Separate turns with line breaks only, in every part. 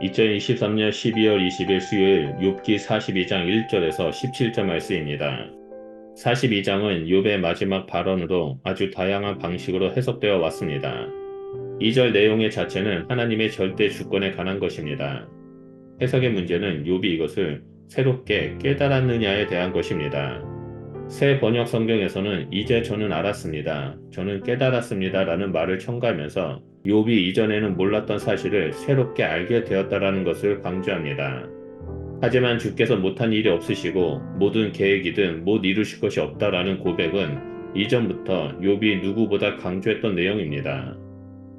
2023년 12월 20일 수요일 욥기 42장 1절에서 17절 말씀입니다. 42장은 욥의 마지막 발언으로 아주 다양한 방식으로 해석되어 왔습니다. 2절 내용의 자체는 하나님의 절대 주권에 관한 것입니다. 해석의 문제는 욥이 이것을 새롭게 깨달았느냐에 대한 것입니다. 새 번역 성경에서는 이제 저는 알았습니다. 저는 깨달았습니다. 라는 말을 첨가하면서 욥이 이전에는 몰랐던 사실을 새롭게 알게 되었다라는 것을 강조합니다. 하지만 주께서 못한 일이 없으시고 모든 계획이든 못 이루실 것이 없다라는 고백은 이전부터 욥이 누구보다 강조했던 내용입니다.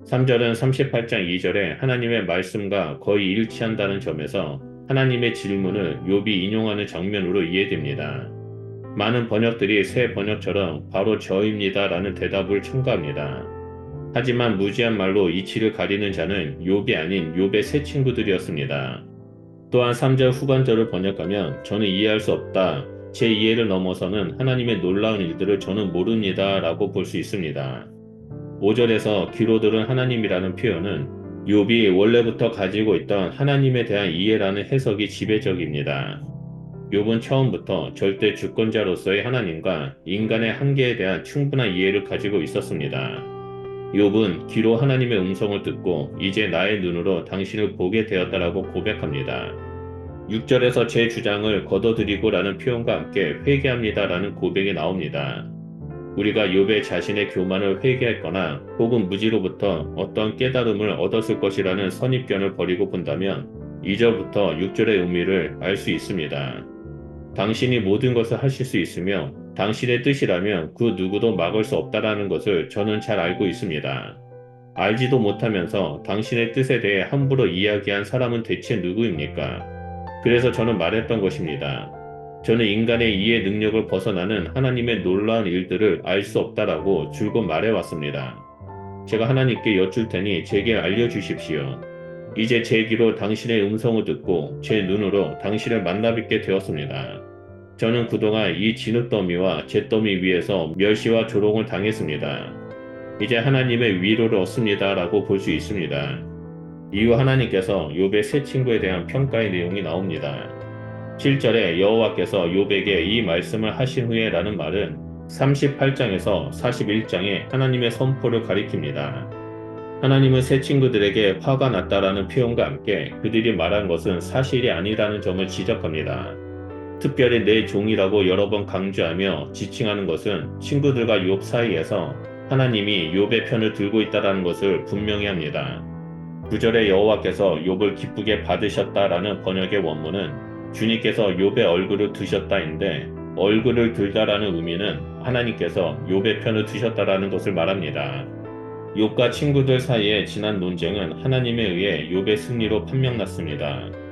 3절은 38장 2절에 하나님의 말씀과 거의 일치한다는 점에서 하나님의 질문을 욥이 인용하는 장면으로 이해됩니다. 많은 번역들이 새 번역처럼 바로 저입니다 라는 대답을 첨가합니다. 하지만 무지한 말로 이치를 가리는 자는 욥이 아닌 욥의 새 친구들이었습니다. 또한 3절 후반절을 번역하면 저는 이해할 수 없다. 제 이해를 넘어서는 하나님의 놀라운 일들을 저는 모릅니다. 라고 볼 수 있습니다. 5절에서 귀로 들은 하나님이라는 표현은 욥이 원래부터 가지고 있던 하나님에 대한 이해라는 해석이 지배적입니다. 욥은 처음부터 절대 주권자로서의 하나님과 인간의 한계에 대한 충분한 이해를 가지고 있었습니다. 욥은 귀로 하나님의 음성을 듣고 이제 나의 눈으로 당신을 보게 되었다라고 고백합니다. 6절에서 제 주장을 거둬들이고 라는 표현과 함께 회개합니다 라는 고백이 나옵니다. 우리가 욥의 자신의 교만을 회개했거나 혹은 무지로부터 어떤 깨달음을 얻었을 것이라는 선입견을 버리고 본다면 2절부터 6절의 의미를 알 수 있습니다. 당신이 모든 것을 하실 수 있으며 당신의 뜻이라면 그 누구도 막을 수 없다라는 것을 저는 잘 알고 있습니다. 알지도 못하면서 당신의 뜻에 대해 함부로 이야기한 사람은 대체 누구입니까? 그래서 저는 말했던 것입니다. 저는 인간의 이해 능력을 벗어나는 하나님의 놀라운 일들을 알 수 없다라고 줄곧 말해왔습니다. 제가 하나님께 여쭐 테니 제게 알려주십시오. 이제 제 귀로 당신의 음성을 듣고 제 눈으로 당신을 만나 뵙게 되었습니다. 저는 그동안 이 진흙더미와 잿더미 위에서 멸시와 조롱을 당했습니다. 이제 하나님의 위로를 얻습니다. 라고 볼 수 있습니다. 이후 하나님께서 욥의 새 친구에 대한 평가의 내용이 나옵니다. 7절에 여호와께서 욥에게 이 말씀을 하신 후에 라는 말은 38장에서 41장에 하나님의 선포를 가리킵니다. 하나님은 새 친구들에게 화가 났다라는 표현과 함께 그들이 말한 것은 사실이 아니라는 점을 지적합니다. 특별히 내 종이라고 여러 번 강조하며 지칭하는 것은 친구들과 욥 사이에서 하나님이 욥의 편을 들고 있다라는 것을 분명히 합니다. 9절에 여호와께서 욥을 기쁘게 받으셨다라는 번역의 원문은 주님께서 욥의 얼굴을 드셨다인데 얼굴을 들다라는 의미는 하나님께서 욥의 편을 드셨다라는 것을 말합니다. 욥과 친구들 사이에 지난 논쟁은 하나님에 의해 욥의 승리로 판명났습니다.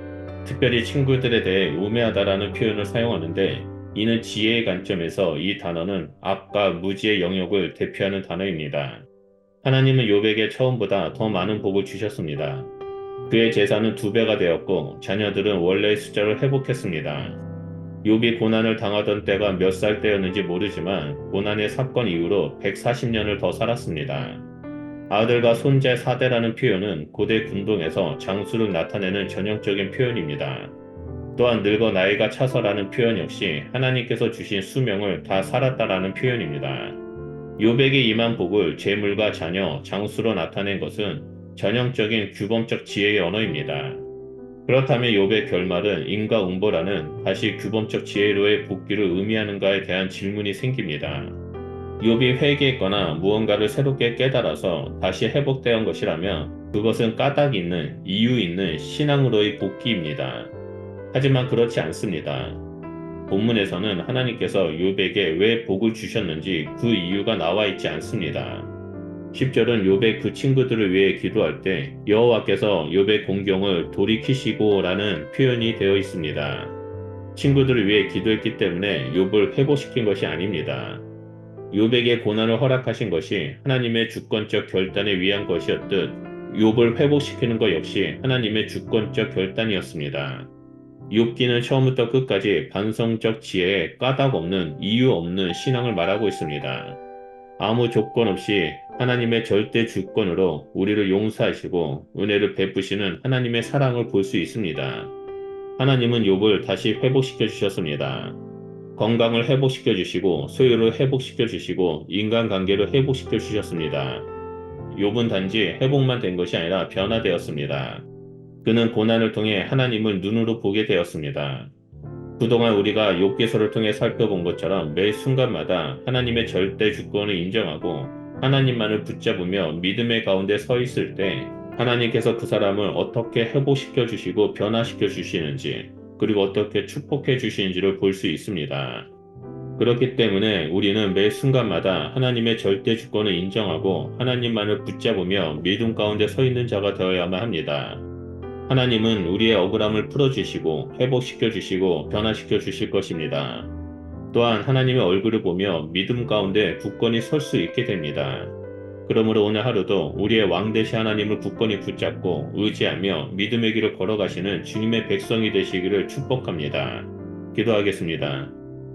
특별히 친구들에 대해 우매하다라는 표현을 사용하는데 이는 지혜의 관점에서 이 단어는 악과 무지의 영역을 대표하는 단어입니다. 하나님은 욥에게 처음보다 더 많은 복을 주셨습니다. 그의 재산은 두 배가 되었고 자녀들은 원래의 숫자를 회복했습니다. 욥이 고난을 당하던 때가 몇 살 때였는지 모르지만 고난의 사건 이후로 140년을 더 살았습니다. 아들과 손자 사대라는 표현은 고대 군동에서 장수를 나타내는 전형적인 표현입니다. 또한 늙어 나이가 차서라는 표현 역시 하나님께서 주신 수명을 다 살았다라는 표현입니다. 요백의 임한 복을 재물과 자녀, 장수로 나타낸 것은 전형적인 규범적 지혜의 언어입니다. 그렇다면 욥의 결말은 인과 응보라는 다시 규범적 지혜로의 복귀를 의미하는가에 대한 질문이 생깁니다. 욥이 회개했거나 무언가를 새롭게 깨달아서 다시 회복되은 것이라면 그것은 까닭 있는 이유 있는 신앙으로의 복귀입니다. 하지만 그렇지 않습니다. 본문에서는 하나님께서 욥에게 왜 복을 주셨는지 그 이유가 나와 있지 않습니다. 10절은 욥의 그 친구들을 위해 기도할 때 여호와께서 욥의 공경을 돌이키시고라는 표현이 되어 있습니다. 친구들을 위해 기도했기 때문에 욥을 회복시킨 것이 아닙니다. 욥에게 고난을 허락하신 것이 하나님의 주권적 결단에 위한 것이었듯 욥을 회복시키는 것 역시 하나님의 주권적 결단이었습니다. 욥기는 처음부터 끝까지 반성적 지혜에 까닭 없는 이유 없는 신앙을 말하고 있습니다. 아무 조건 없이 하나님의 절대 주권으로 우리를 용서하시고 은혜를 베푸시는 하나님의 사랑을 볼 수 있습니다. 하나님은 욥을 다시 회복시켜 주셨습니다. 건강을 회복시켜 주시고 소유를 회복시켜 주시고 인간관계를 회복시켜 주셨습니다. 욥은 단지 회복만 된 것이 아니라 변화되었습니다. 그는 고난을 통해 하나님을 눈으로 보게 되었습니다. 그동안 우리가 욥기서를 통해 살펴본 것처럼 매 순간마다 하나님의 절대 주권을 인정하고 하나님만을 붙잡으며 믿음의 가운데 서 있을 때 하나님께서 그 사람을 어떻게 회복시켜 주시고 변화시켜 주시는지 그리고 어떻게 축복해 주시는지를 볼 수 있습니다. 그렇기 때문에 우리는 매 순간마다 하나님의 절대 주권을 인정하고 하나님만을 붙잡으며 믿음 가운데 서 있는 자가 되어야만 합니다. 하나님은 우리의 억울함을 풀어주시고 회복시켜 주시고 변화시켜 주실 것입니다. 또한 하나님의 얼굴을 보며 믿음 가운데 굳건히 설 수 있게 됩니다. 그러므로 오늘 하루도 우리의 왕대시 하나님을 굳건히 붙잡고 의지하며 믿음의 길을 걸어가시는 주님의 백성이 되시기를 축복합니다. 기도하겠습니다.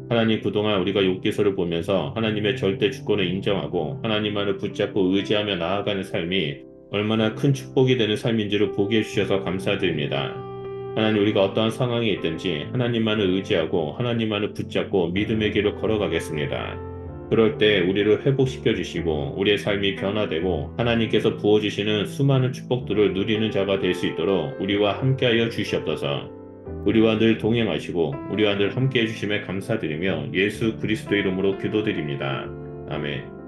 하나님 그동안 우리가 욕기서를 보면서 하나님의 절대 주권을 인정하고 하나님만을 붙잡고 의지하며 나아가는 삶이 얼마나 큰 축복이 되는 삶인지를 보게 해주셔서 감사드립니다. 하나님 우리가 어떠한 상황에 있든지 하나님만을 의지하고 하나님만을 붙잡고 믿음의 길을 걸어가겠습니다. 그럴 때 우리를 회복시켜 주시고 우리의 삶이 변화되고 하나님께서 부어주시는 수많은 축복들을 누리는 자가 될 수 있도록 우리와 함께하여 주시옵소서. 우리와 늘 동행하시고 우리와 늘 함께해 주심에 감사드리며 예수 그리스도 이름으로 기도드립니다. 아멘.